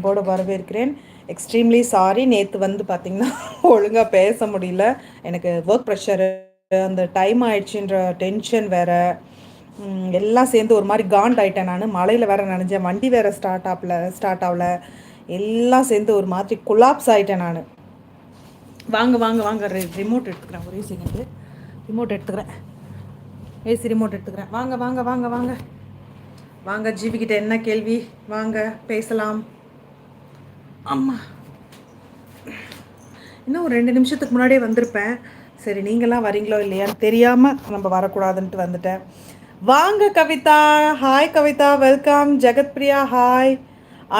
போட வரவேற்கிறேன். Extremely sorry நேற்று வந்து பார்த்திங்கன்னா ஒழுங்காக பேச முடியல. எனக்கு ஒர்க் ப்ரெஷரு அந்த டைம் ஆயிடுச்சுன்ற டென்ஷன் வேறு. எல்லாம் சேர்ந்து ஒரு மாதிரி காண்ட் ஆகிட்டேன் நான். மழையில் வேறு நினைஞ்சேன். வண்டி வேறு ஸ்டார்ட் ஆகல ஸ்டார்ட் ஆகல. எல்லாம் சேர்ந்து ஒரு மாதிரி குலாப்ஸ் ஆகிட்டேன் நான். வாங்க வாங்க வாங்க. ரிமோட் எடுத்துக்கிறேன். ஒரே செகண்டு ரிமோட் எடுத்துக்கிறேன். ஏசி ரிமோட் எடுத்துக்கிறேன். வாங்க வாங்க வாங்க வாங்க. வாங்க ஜீவிக்கிட்ட என்ன கேள்வி? வாங்க பேசலாம். அம்மா இன்னும் ஒரு ரெண்டு நிமிஷத்துக்கு முன்னாடியே வந்திருப்பேன். சரி நீங்களாம் வரீங்களோ இல்லையான்னு தெரியாமல் நம்ம வரக்கூடாதுன்ட்டு வந்துட்டேன். வாங்க Kavitha. Hi Kavitha. Welcome Jagathpriya hi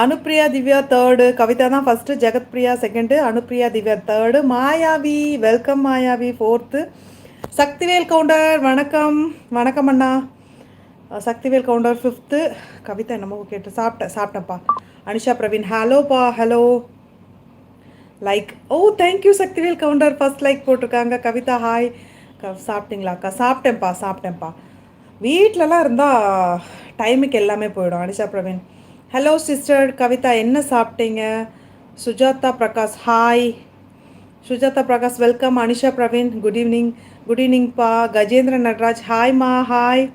Anupriya Divya third Kavitha தான் first Jagathpriya second Anupriya Divya third Mayavi. Welcome Mayavi fourth Sakthivel Gounder வணக்கம். வணக்கம் அண்ணா. சக்திவேல் கவுண்டர் ஃபிஃப்த்து கவிதா என்னமோ கேட்டு சாப்பிட்டேன் சாப்பிட்டேன்ப்பா. Anisha Praveen ஹலோப்பா hello like oh thank you Sakthivel Gounder first like போட்டிருக்காங்க Kavitha hi க சாப்பிட்டீங்களாக்கா சாப்பிட்டேன்ப்பா சாப்பிட்டேன்ப்பா வீட்டிலலாம் இருந்தால் டைமுக்கு எல்லாமே போயிடும் அனிஷா பிரவீன் ஹலோ சிஸ்டர் கவிதா என்ன சாப்பிட்டீங்க Sujatha Prakash hi Sujatha Prakash welcome Anisha Praveen good evening good ஈவினிங்ப்பா Gajendran Natraj ஹாய்மா ஹாய்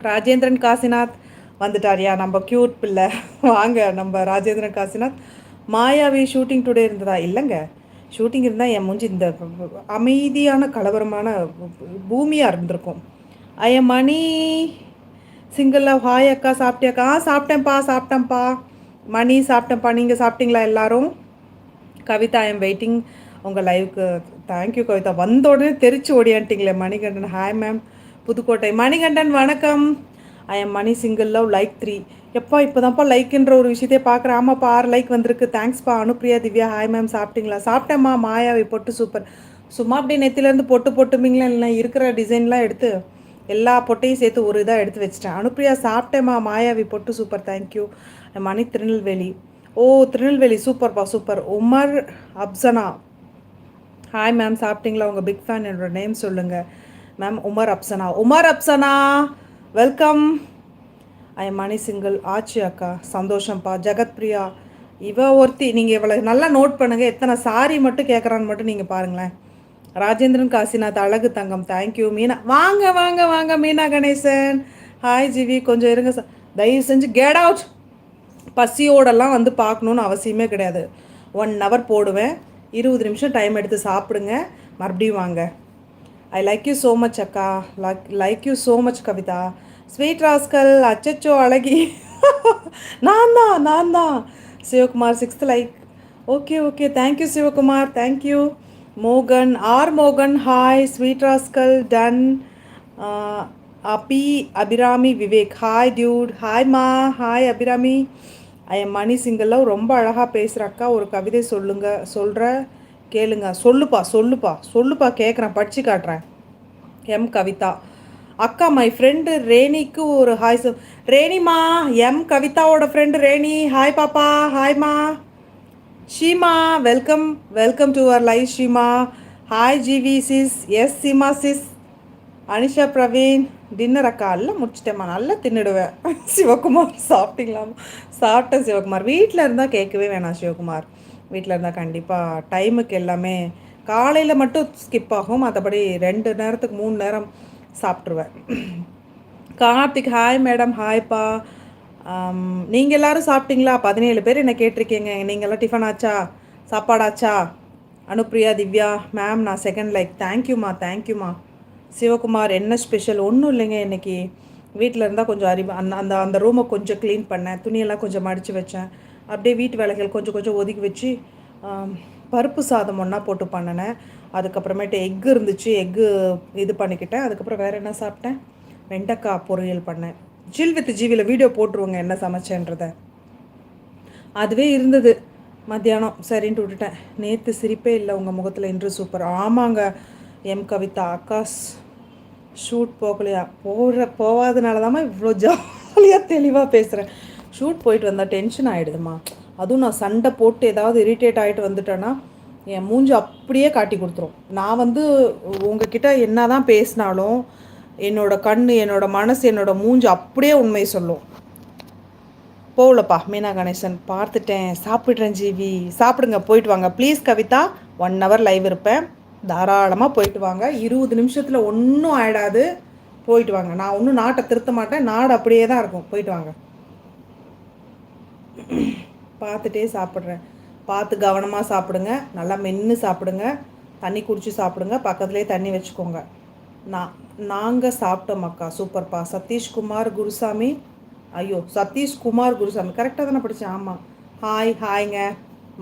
ராஜேந்திரன் காசிநாத் வந்துட்டாரியா? நம்ம க்யூட் பிள்ளை. வாங்க நம்ம ராஜேந்திரன் காசிநாத். மாயாவி ஷூட்டிங் டுடே இருந்ததா? இல்லைங்க. ஷூட்டிங் இருந்தால் என் மூஞ்சி இந்த அமைதியான கலவரமான பூமியாக இருந்திருக்கும். ஐய மணி சிங்கிளாக ஹாய் அக்கா சாப்பிட்டியாக்கா ஆ சாப்பிட்டேன்ப்பா சாப்பிட்டேன்ப்பா. மணி சாப்பிட்டேன்ப்பா. நீங்கள் சாப்பிட்டீங்களா எல்லாரும்? கவிதா ஐ எம் வெயிட்டிங் உங்கள் லைவுக்கு தேங்க்யூ கவிதா. வந்த உடனே தெரிச்சு ஓடியான்ட்டிங்களே Manikandan. Hi ma'am Pudukkottai. Manikandan வணக்கம். I am Mani single love like three எப்பா இப்போ தான்ப்பா லைக்குன்ற ஒரு விஷயத்தையே பார்க்குறேன். ஆமாப்பா ஆறு லைக் வந்திருக்கு. தேங்க்ஸ்ப்பா அனுப்பிரியா திவ்யா ஹாய் மேம் சாப்பிட்டீங்களா? சாப்பிட்டேம்மா மாயாவை பொட்டு சூப்பர் சும்மா அப்படியே நெத்திலேருந்து பொட்டு பொட்டுமிங்களா இல்லை இருக்கிற டிசைன்லாம் எடுத்து எல்லா பொட்டையும் சேர்த்து ஒரு இதாக எடுத்து வச்சிட்டேன். அனுப்பிரியா சாப்பிட்டேம்மா மாயாவி பொட்டு super thank you Mani Tirunelveli oh Tirunelveli சூப்பர்ப்பா super Umar Afsana. Hi ma'am சாப்பிட்டீங்களா? உங்கள் பிக் ஃபேன் என்னோட நேம் சொல்லுங்கள் ma'am Umar Afsana. Umar Afsana! Welcome I Mani single ஆச்சி அக்கா சந்தோஷம்ப்பா ஜெகத்பிரியா இவ ஒருத்தி நீங்கள் இவளை நல்லா நோட் பண்ணுங்கள் எத்தனை சாரி மட்டும் கேட்குறான்னு மட்டும் நீங்கள் பாருங்களேன். ராஜேந்திரன் காசிநாத் அழகு தங்கம் தேங்க்யூ மீனா. வாங்க வாங்க வாங்க மீனா கணேசன். ஹாய் ஜிவி கொஞ்சம் இருங்க சார். தயவு செஞ்சு கேட் அவுட் பசியோடெல்லாம் வந்து பார்க்கணுன்னு அவசியமே கிடையாது. ஒன் ஹவர் போடுவேன். இருபது நிமிஷம் டைம் எடுத்து சாப்பிடுங்க. மறுபடியும் வாங்க. I like you so much அக்கா. Like like you so much Kavitha. Sweet rascal அச்சச்சோ அழகி. நான் தான் நான் தான். Sivakumar sixth like okay okay thank you Sivakumar. Thank you மோகன் ஆர் மோகன் ஹாய் ஸ்வீட் ராஸ்கல் டன் அபி Abirami Vivek. Hi Dude hi மா ஹாய் அபிராமி. ஐ எம் மணி சிங்கல்லாம் ரொம்ப அழகாக பேசுகிற அக்கா. ஒரு கவிதை சொல்லுங்க சொல்கிற கேளுங்க சொல்லுப்பா சொல்லுப்பா சொல்லுப்பா கேட்குறேன் படித்து காட்டுறேன். எம் கவிதா. அக்கா மை ஃப்ரெண்டு ரேணிக்கு ஒரு ஹாய் சொல் ரேணிமா எம் கவிதாவோட ஃப்ரெண்டு ரேணி ஹாய் பாப்பா ஹாய்மா Sheema welcome welcome to our life Sheema. Hi GV sis yes Seema sis Anisha Praveen. Dinner அக்கா எல்லாம் முடிச்சிட்டேம்மா நல்லா தின்னுடுவேன். சிவகுமார் சாப்பிட்டீங்களாமா சாப்பிட்டேன் சிவகுமார். வீட்டில் இருந்தால் கேட்கவே வேணாம் சிவகுமார். வீட்டில் இருந்தால் கண்டிப்பாக டைமுக்கு எல்லாமே காலையில் மட்டும் ஸ்கிப் ஆகும். மற்றபடி ரெண்டு நேரத்துக்கு மூணு நேரம் சாப்பிட்ருவேன் கார்த்திக் ஹாய் மேடம் ஹாய்ப்பா நீங்கள் எல்லோரும் சாப்பிட்டீங்களா? பதினேழு பேர் என்ன கேட்டிருக்கீங்க? நீங்கள்லாம் டிஃபன் ஆச்சா? சாப்பாடாச்சா? அனுப்பிரியா திவ்யா மேம் நான் செகண்ட் லைக் தேங்க்யூம்மா தேங்க்யூம்மா சிவகுமார் என்ன ஸ்பெஷல் ஒன்றும் இல்லைங்க இன்றைக்கி வீட்டில் இருந்தால் கொஞ்சம் அறிவு அந்த அந்த அந்த ரூமை கொஞ்சம் க்ளீன் பண்ணேன். துணியெல்லாம் கொஞ்சம் மடித்து வச்சேன். அப்படியே வீட்டு வேலைகள் கொஞ்சம் கொஞ்சம் ஒதுக்கி வச்சு பருப்பு சாதம் ஒன்றா போட்டு பண்ணினேன். அதுக்கப்புறமேட்டு எக்கு இருந்துச்சு எக்கு இது பண்ணிக்கிட்டேன். அதுக்கப்புறம் வேறு என்ன சாப்பிட்டேன்? வெண்டைக்காய் பொரியல் பண்ணேன். ஜில் வித் ஜீவியில் வீடியோ போட்டுருவோங்க என்ன சமைச்சேன்றத. அதுவே இருந்தது. மத்தியானம் சரின்ட்டு விட்டுட்டேன். நேற்று சிரிப்பே இல்லை உங்கள் முகத்தில் இன்று சூப்பர் ஆமாங்க எம் கவிதா ஆகாஷ் ஷூட் போகலையா? போகிற போகாதனால தான் இவ்வளோ ஜாலியாக தெளிவாக பேசுகிறேன் ஷூட் போயிட்டு வந்தால் டென்ஷன் ஆகிடுதுமா அதுவும் நான் சண்டை போட்டு ஏதாவது இரிட்டேட் ஆகிட்டு வந்துட்டேன்னா என் மூஞ்சி அப்படியே காட்டி கொடுத்துரும். நான் வந்து உங்ககிட்ட என்ன தான் பேசினாலும் என்னோடய கண் என்னோடய மனசு என்னோடய மூஞ்சி அப்படியே உண்மையை சொல்லும். போகலப்பா மீனா கணேசன். பார்த்துட்டேன். சாப்பிட்றேன் ஜீவி. சாப்பிடுங்க போயிட்டு வாங்க. Please Kavitha one hour live இருப்பேன். தாராளமாக போயிட்டு வாங்க. இருபது நிமிஷத்தில் ஒன்றும் ஆயிடாது. போயிட்டு வாங்க. நான் ஒன்றும் நாட்டை திருத்த மாட்டேன். நாடு அப்படியே தான் இருக்கும். போயிட்டு வாங்க. பார்த்துட்டே சாப்பிட்றேன். பார்த்து கவனமாக சாப்பிடுங்க. நல்லா மென்று சாப்பிடுங்க. தண்ணி குடித்து சாப்பிடுங்க. பக்கத்துலேயே தண்ணி வச்சுக்கோங்க. நான் நாங்கள் சாப்பிட்டோம் அக்கா. சூப்பர்ப்பா சதீஷ்குமார் குருசாமி. ஐயோ சதீஷ்குமார் குருசாமி. கரெக்டாக தானே படித்தேன் ஆமாம் ஹாய் ஹாய்ங்க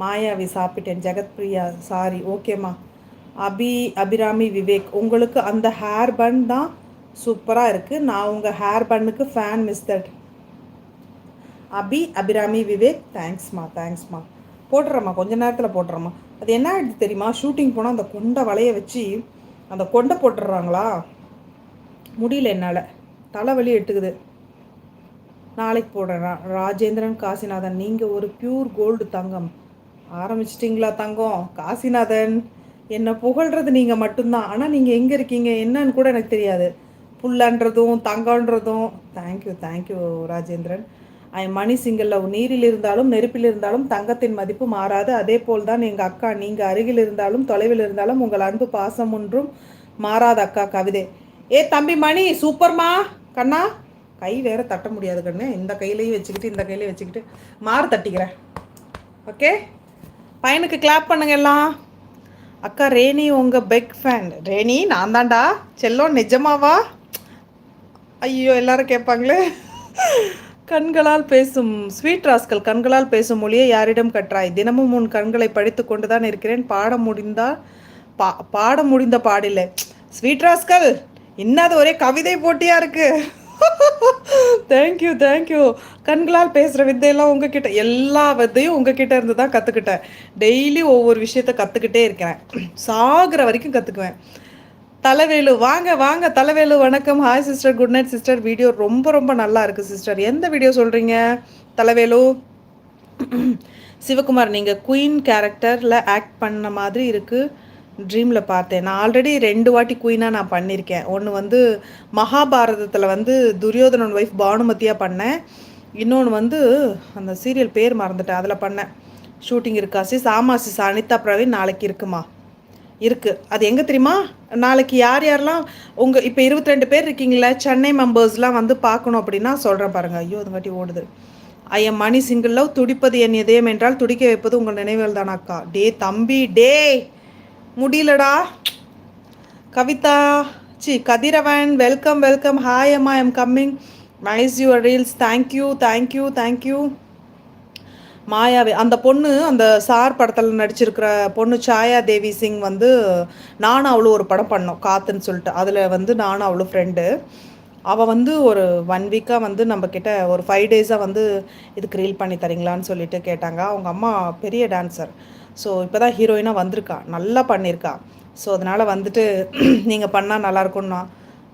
மாயாவி சாப்பிட்டேன். ஜெகத் பிரியா சாரி ஓகேம்மா அபி அபிராமி விவேக். உங்களுக்கு அந்த ஹேர் பன் தான் சூப்பராக இருக்குது நான் உங்கள் hair பண்ணுக்கு fan miss that Abi Abirami Vivek தேங்க்ஸ்மா தேங்க்ஸ்மா போட்டுறம்மா கொஞ்ச நேரத்தில் போட்டுறம்மா. அது என்ன ஆகிடுது தெரியுமா? ஷூட்டிங் போனால் அந்த கொண்டை வளைய வச்சு அந்த கொண்டை போட்டுடுறாங்களா? முடியல என்னால். தலைவலி எட்டுக்குது. நாளைக்கு போடுறேன். ராஜேந்திரன் காசிநாதன் நீங்கள் ஒரு பியூர் கோல்டு தங்கம். ஆரம்பிச்சிட்டிங்களா தங்கம்? காசிநாதன் என்னை புகழ்கிறது நீங்கள் மட்டும்தான். ஆனால் நீங்கள் எங்கே இருக்கீங்க? என்னன்னு கூட எனக்கு தெரியாது. புல்லன்றதும் தங்கன்றதும் thank you thank you Rajendran. Mani சிங்கல்ல நீரில் இருந்தாலும் நெருப்பில் இருந்தாலும் தங்கத்தின் மதிப்பு மாறாது. அதே போல் தான் எங்கள் அக்கா நீங்கள் அருகில் இருந்தாலும் தொலைவில் இருந்தாலும் உங்கள் அன்பு பாசம் ஒன்றும் மாறாத அக்கா கவிதை. ஏ தம்பி மணி சூப்பர்மா கண்ணா? கை வேற தட்ட முடியாது கண்ணு. இந்த கையிலையும் வச்சுக்கிட்டு இந்த கையிலையும் வச்சுக்கிட்டு மாறு தட்டிக்கிறேன் ஓகே? பையனுக்கு கிளாப் பண்ணுங்க எல்லாம். அக்கா ரேணி உங்கள் பெக் ஃபேன் ரேணி நான் தான்டா. செல்லம் நிஜமாவா? ஐயோ எல்லாரும் கேட்பாங்களே. கண்களால் பேசும் ஸ்வீட் ராஸ்கல் கண்களால் பேசும் மொழியை யாரிடம் கற்றாய்? தினமும் உன் கண்களை படித்து கொண்டு தான் இருக்கிறேன். பாட முடிந்தால் பா பாட முடிந்த பாடில்லை. ஸ்வீட் ராஸ்கல் இன்னது ஒரே கவிதை போட்டியாக இருக்குது தேங்க்யூ தேங்க்யூ கண்களால் பேசுகிற வித்தையெல்லாம் உங்ககிட்ட எல்லா வித்தையும் உங்ககிட்ட இருந்து தான் கற்றுக்கிட்டேன் டெய்லி ஒவ்வொரு விஷயத்த கற்றுக்கிட்டே இருக்கிறேன். சாகிற வரைக்கும் கற்றுக்குவேன் தலைவேலு வாங்க வாங்க தலைவேலு வணக்கம். Hi sister good night sister video ரொம்ப ரொம்ப நல்லா இருக்குது சிஸ்டர் எந்த வீடியோ சொல்கிறீங்க தலைவேலு. சிவகுமார் நீங்கள் குயின் கேரக்டரில் ஆக்ட் பண்ண மாதிரி இருக்குது ட்ரீமில் பார்த்தேன். நான் ஆல்ரெடி ரெண்டு வாட்டி குயினாக நான் பண்ணியிருக்கேன் ஒன்று வந்து மகாபாரதத்தில் வந்து துரியோதனன் ஒய்ஃப் பானுமதியாக பண்ணேன். இன்னொன்று வந்து அந்த சீரியல் பேர் மறந்துட்டேன். அதில் பண்ணேன். ஷூட்டிங் இருக்கா சிஸ் ஆமாம் சிஸ் அனிதா பிரவீன் நாளைக்கு இருக்குமா? இருக்குது அது எங்கே தெரியுமா? நாளைக்கு யார் யாரெல்லாம் உங்கள் இப்போ இருபத்தி ரெண்டு பேர் இருக்கீங்களா சென்னை மெம்பர்ஸ்லாம் வந்து பார்க்கணும் அப்படின்னா சொல்கிறேன் பாருங்கள் ஐயோ அதுங்காட்டி ஓடுது. ஓடுது ஐயம் மணி சிங்கிள் லவ் துடிப்பது என் இதயம் என்றால் துடிக்க வைப்பது உங்கள் நினைவுகள் தானாக்கா டே தம்பி டே! முடியலடா. Kavitha C Kathiravan welcome welcome hi அம்மா am coming nice your reels thank you thank you thank you மாயாவே அந்த பொண்ணு அந்த சார் படத்தில் நடிச்சிருக்கிற பொண்ணு சாயா தேவி சிங் வந்து நானும் அவ்வளோ ஒரு படம் பண்ணோம் காத்துன்னு சொல்லிட்டு. அதில் வந்து நானும் அவ்வளோ ஃப்ரெண்டு அவள் வந்து ஒரு ஒன் வீக்காக வந்து நம்மக்கிட்ட ஒரு ஃபைவ் டேஸாக வந்து இதுக்கு ரீல் பண்ணி தரீங்களான்னு சொல்லிட்டு கேட்டாங்க. அவங்க அம்மா பெரிய டான்ஸர் ஸோ இப்போ தான் ஹீரோயினாக வந்திருக்கா. நல்லா பண்ணியிருக்கா ஸோ அதனால் வந்துட்டு நீங்கள் பண்ணால் நல்லாயிருக்கும்னா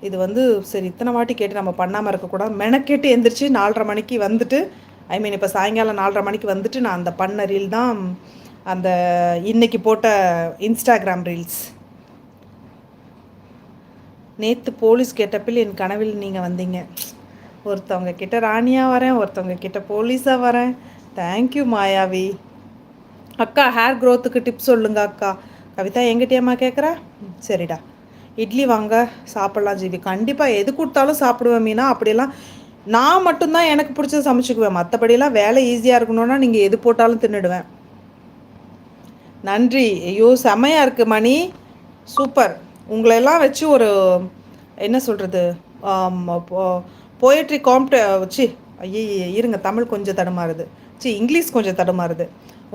இது வந்து சரி இத்தனை வாட்டி கேட்டு நம்ம பண்ணாமல் இருக்கக்கூடாது மெனக்கேட்டு எந்திரிச்சு நாலரை மணிக்கு வந்துட்டு ஐ மீன் இப்போ சாயங்காலம் நாலரை மணிக்கு வந்துட்டு நான் அந்த பண்ண ரீல் தான் அந்த இன்னைக்கு போட்ட இன்ஸ்டாகிராம் ரீல்ஸ் நேற்று போலீஸ் கேட்டப்பில் என் கனவில் நீங்கள் வந்தீங்க. ஒருத்தவங்க கிட்ட ராணியாக வரேன் ஒருத்தவங்க கிட்ட போலீஸாக வரேன். Thank you Mayavi. அக்கா ஹேர் க்ரோத்துக்கு டிப்ஸ் சொல்லுங்க அக்கா. கவிதா எங்கிட்டேம்மா கேட்குறா சரிடா. இட்லி வாங்க சாப்பிட்லாம் ஜீவி. கண்டிப்பாக எது கொடுத்தாலும் சாப்பிடுவேன் மீனா. அப்படியெல்லாம் நான் மட்டும்தான் எனக்கு பிடிச்சத சமைச்சுக்குவேன். மற்றபடியெல்லாம் வேலை ஈஸியாக இருக்கணும்னா நீங்கள் எது போட்டாலும் தின்னுடுவேன். நன்றி. ஐயோ செமையாக இருக்குது மணி. சூப்பர். உங்களெல்லாம் வச்சு ஒரு என்ன சொல்கிறது போயட்ரி காம்ப்ட வச்சு ஐயே இருங்க. தமிழ் கொஞ்சம் தடுமாறுது. சி இங்கிலீஷ் கொஞ்சம் தடுமாறுது.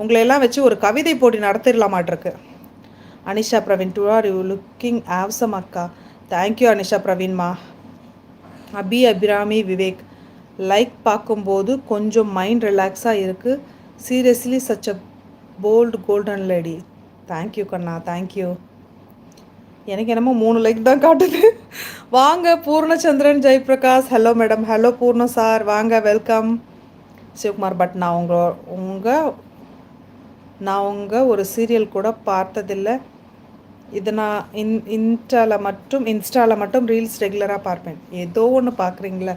உங்களையெல்லாம் வச்சு ஒரு கவிதை போட்டி நடத்திடலாமாட்டிருக்கு. Anisha Praveen do are you looking awesome அக்கா. தேங்க்யூ அனிஷா பிரவீன்மா. அபி அபிராமி விவேக். லைக் பார்க்கும்போது கொஞ்சம் மைண்ட் ரிலாக்ஸாக இருக்குது seriously such a bold golden lady thank you Kanna thank you எனக்கு என்னமோ மூணு லைக் தான் காட்டுது. வாங்க Poornachandran Jayaprakash hello madam hello Poorna sir வாங்க வெல்கம் சிவகுமார் பட் நான் உங்கள் உங்கள் நான் உங்கள் ஒரு சீரியல் கூட பார்த்ததில்லை. இது நான் இன் இன்ஸ்டாவில் மட்டும் இன்ஸ்டாவில் மட்டும் ரீல்ஸ் ரெகுலராக பார்ப்பேன். ஏதோ ஒன்று பார்க்குறீங்களா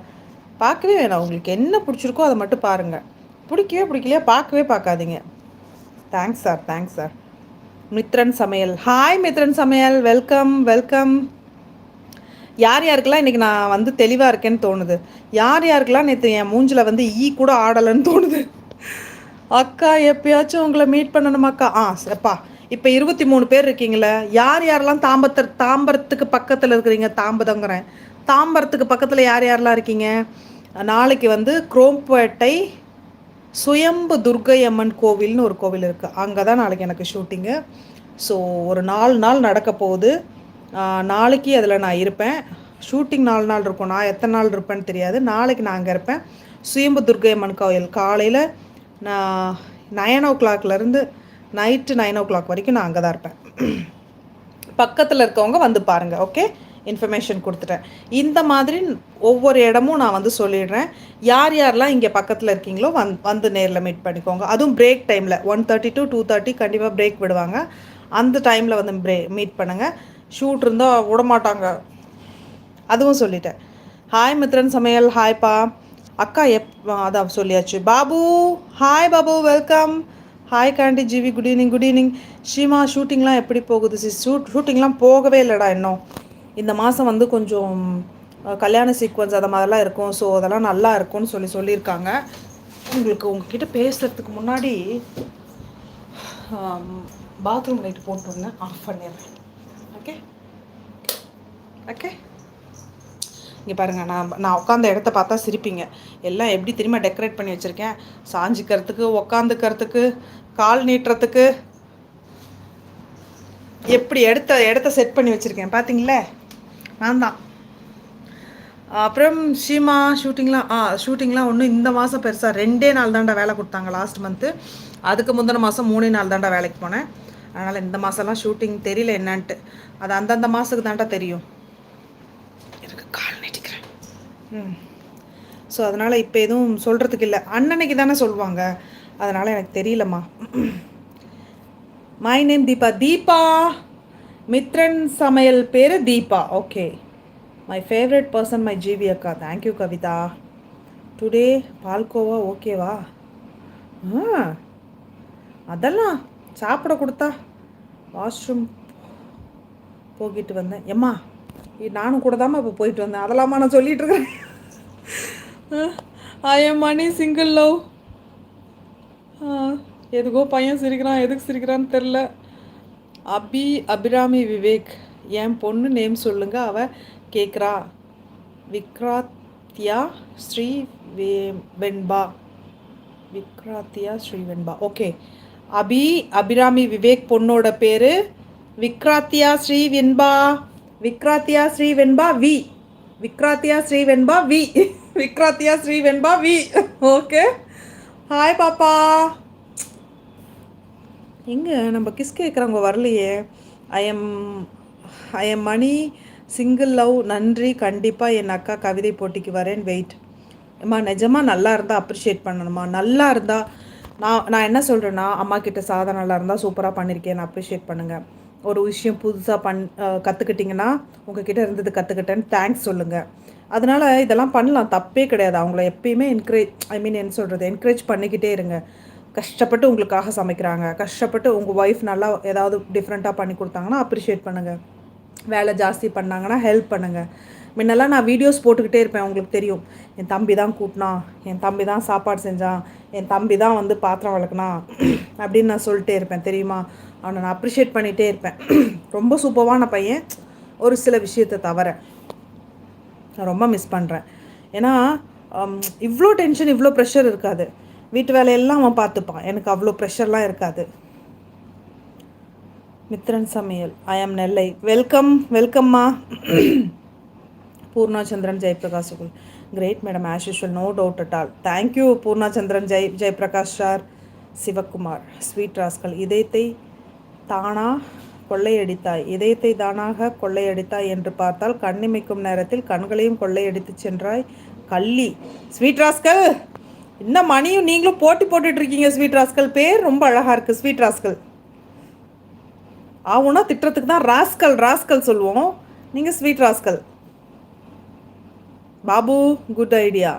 பார்க்கவே வேணாம். உங்களுக்கு என்ன பிடிச்சிருக்கோ அதை மட்டும் பாருங்கள் பிடிக்கவே பிடிக்கலையா? பார்க்கவே பார்க்காதீங்க. Thanks sir thanks sir Mithran Samayal. Hi Mithran சமையல். வெல்கம் வெல்கம் யார் யாருக்கெல்லாம் இன்றைக்கி நான் வந்து தெளிவாக இருக்கேன்னு தோணுது? யார் யாருக்கெல்லாம் நேற்று என் மூஞ்சில் வந்து ஈ கூட ஆடலைன்னு தோணுது? அக்கா எப்பயாச்சும் உங்களை மீட் பண்ணணுமாக்கா? ஆ சரிப்பா இப்போ இருபத்தி மூணு பேர் இருக்கீங்களே யார் யாரெல்லாம் தாம்பத்த தாம்பரத்துக்கு பக்கத்தில் இருக்கிறீங்க? தாம்பதங்கிறேன் தாம்பரத்துக்கு பக்கத்தில் யார் யாரெல்லாம் இருக்கீங்க? நாளைக்கு வந்து குரோம்பேட்டை சுயம்பு துர்கை அம்மன் கோவில்னு ஒரு கோவில் இருக்குது அங்கே தான் நாளைக்கு எனக்கு ஷூட்டிங்கு. ஸோ ஒரு நாலு நாள் நடக்க போகுது. நாளைக்கு அதில் நான் இருப்பேன். ஷூட்டிங் நாலு நாள் இருக்கும். நான் எத்தனை நாள் இருப்பேன்னு தெரியாது. நாளைக்கு நான் அங்கே இருப்பேன். சுயம்பு துர்கை அம்மன் கோவில். காலையில் நான் நயன் ஓ கிளாக்லேருந்து நைட்டு நைன் ஓ கிளாக் வரைக்கும் நான் அங்கே தான் இருப்பேன். பக்கத்தில் இருக்கவங்க வந்து பாருங்கள் ஓகே இன்ஃபர்மேஷன் கொடுத்துட்டேன். இந்த மாதிரி ஒவ்வொரு இடமும் நான் வந்து சொல்லிடுறேன். யார் யாரெல்லாம் இங்கே பக்கத்தில் இருக்கீங்களோ வந் வந்து நேரில் மீட் பண்ணிக்கோங்க. அதுவும் பிரேக் டைமில் one thirty to two thirty கண்டிப்பாக பிரேக் விடுவாங்க. அந்த டைமில் வந்து பிரே மீட் பண்ணுங்கள் ஷூட் இருந்தால் விடமாட்டாங்க அதுவும் சொல்லிட்டேன். ஹாய் மித்ரன் சமையல் ஹாய்ப்பா அக்கா எப் அதான் சொல்லியாச்சு. Babu hi Babu welcome hi காண்டி GV good evening good evening Sheema ஷூட்டிங்லாம் எப்படி போகுது சி ஷூட் ஷூட்டிங்லாம் போகவே இல்லைடா இன்னும். இந்த மாதம் வந்து கொஞ்சம் கல்யாண சீக்வன்ஸ் அதை மாதிரிலாம் இருக்கும். ஸோ அதெல்லாம் நல்லா இருக்கும்னு சொல்லி சொல்லியிருக்காங்க. உங்களுக்கு உங்ககிட்ட பேசுகிறதுக்கு முன்னாடி பாத்ரூம் லைட் போட்டு ஆஃப் பண்ணிடுறேன். ஓகே ஓகே இங்கே பாருங்கள் நான் நான் உட்காந்த இடத்த பார்த்தா சிரிப்பீங்க. எல்லாம் எப்படி திரும்ப டெக்கரேட் பண்ணி வச்சுருக்கேன்? சாஞ்சிக்கிறதுக்கு உக்காந்துக்கிறதுக்கு கால் நீட்டுறதுக்கு. எப்படி இடத்த இடத்த செட் பண்ணி வச்சுருக்கேன் பார்த்தீங்களே நான் தான். அப்புறம் ஷீமா ஷூட்டிங்லாம் ஆ ஷூட்டிங்லாம் ஒன்றும் இந்த மாதம் பெருசாக ரெண்டே நாள் தாண்டா வேலை கொடுத்தாங்க லாஸ்ட் மந்த்து அதுக்கு முந்தின மாதம் மூணே நாள் தாண்டா வேலைக்கு போனேன். அதனால் இந்த மாதம்லாம் ஷூட்டிங் தெரியல என்னான்ட்டு. அது அந்தந்த மாதத்துக்கு தாண்டா தெரியும். கால் நீட்டிக்கிறேன். ம். ஸோ அதனால் இப்போ எதுவும் சொல்கிறதுக்கு இல்லை. அண்ணனைக்கு தானே சொல்லுவாங்க அதனால் எனக்கு தெரியலம்மா. மை நேம் தீபா தீபா மித்ரன் சமையல் பேர் Deepa okay my favourite person my GV அக்கா. Thank you Kavitha. டுடே பால்கோவா ஓகேவா ஆ. அதெல்லாம் சாப்பிட கொடுத்தா வாஷ்ரூம் போகிட்டு வந்தேன். எம்மா நானும் கூட தாம்மா இப்போ போயிட்டு வந்தேன். அதெல்லாமா நான் சொல்லிட்டு இருக்கிறேன் I am Mani single love எதுக்கோ பையன் சிரிக்கிறான் எதுக்கு சிரிக்கிறான்னு தெரில அபி அபிராமி விவேக். என் பொண்ணு நேம் சொல்லுங்க அவ கேட்குறா விக்ராத்யா ஸ்ரீ வே வெண்பா. விக்ராத்தியா ஸ்ரீ வெண்பா. ஓகே அபி அபிராமி விவேக் பொண்ணோட பேர் Vikrathya Sri Venba. Vikrathya Sri Venba V. Vikrathya Sri Venba V. Vikrathya Sri Venba V. Okay. Hi பாப்பா. எங்கே நம்ம கிஸ் கேட்குறவங்க வரலையே? I am I am Mani. Single love நன்றி. கண்டிப்பாக என் அக்கா கவிதை போட்டிக்கு வரேன். வெயிட் அம்மா நிஜமாக நல்லா இருந்தால் அப்ரிஷியேட் பண்ணணுமா நல்லா இருந்தால் நான் நான் என்ன சொல்கிறேன்னா அம்மா கிட்ட சாதம் நல்லா இருந்தால் சூப்பராக பண்ணியிருக்கேன் அப்ரிஷியேட் பண்ணுங்கள் ஒரு விஷயம் புதுசாக பண் கற்றுக்கிட்டிங்கன்னா உங்ககிட்ட இருந்தது கற்றுக்கிட்டேன்னு தேங்க்ஸ் சொல்லுங்கள் அதனால் இதெல்லாம் பண்ணலாம். தப்பே கிடையாது. அவங்கள எப்பயுமே என்கரேஜ் ஐ மீன் என்ன சொல்கிறது என்கரேஜ் பண்ணிக்கிட்டே இருங்க. கஷ்டப்பட்டு உங்களுக்காக சமைக்கிறாங்க. கஷ்டப்பட்டு உங்கள் ஒய்ஃப் நல்லா ஏதாவது டிஃப்ரெண்ட்டாக பண்ணி கொடுத்தாங்கன்னா அப்ரிஷியேட் பண்ணுங்கள் வேலை ஜாஸ்தி பண்ணாங்கன்னா ஹெல்ப் பண்ணுங்கள் முன்னெல்லாம் நான் வீடியோஸ் போட்டுக்கிட்டே இருப்பேன். உங்களுக்கு தெரியும். என் தம்பி தான் கூட்டினான் என் தம்பி தான் சாப்பாடு செஞ்சான். என் தம்பி தான் வந்து பாத்திரம் வளர்க்குனா அப்படின்னு நான் சொல்லிட்டே இருப்பேன். தெரியுமா? அவனை நான் அப்ரிஷியேட் பண்ணிகிட்டே இருப்பேன். ரொம்ப சூப்பர்வான பையன். ஒரு சில விஷயத்தை தவிர நான் ரொம்ப மிஸ் பண்ணுறேன் ஏன்னா இவ்வளோ டென்ஷன் இவ்வளோ ப்ரெஷர் இருக்காது. வீட்டு வேலையெல்லாம் அவன் பார்த்துப்பான். எனக்கு அவ்வளோ ப்ரெஷர்லாம் இருக்காது. மித்ரன் சமையல். I am Nellai welcome வெல்கம்மா Poornachandran Jayaprakash great madam as usual no doubt at all thank you Poornachandran Jai Jayaprakash sir Sivakumar sweet rascal இதயத்தை தானா கொள்ளையடித்தாய். இதயத்தை தானாக கொள்ளையடித்தாய் என்று பார்த்தால் கண்ணிமைக்கும் நேரத்தில் கண்களையும் கொள்ளையடித்து சென்றாய். கள்ளி. Sweet rascal! இன்னும் மணியும் நீங்களும் போட்டி போட்டுட்டு இருக்கீங்க ஸ்வீட் ராஸ்கல். பேர் ரொம்ப அழகாக இருக்குது ஸ்வீட் ராஸ்கல். ஆகுனா திட்டத்துக்கு தான் ராஸ்கல் ராஸ்கல் சொல்லுவோம். நீங்கள் sweet rascal. Babu good idea.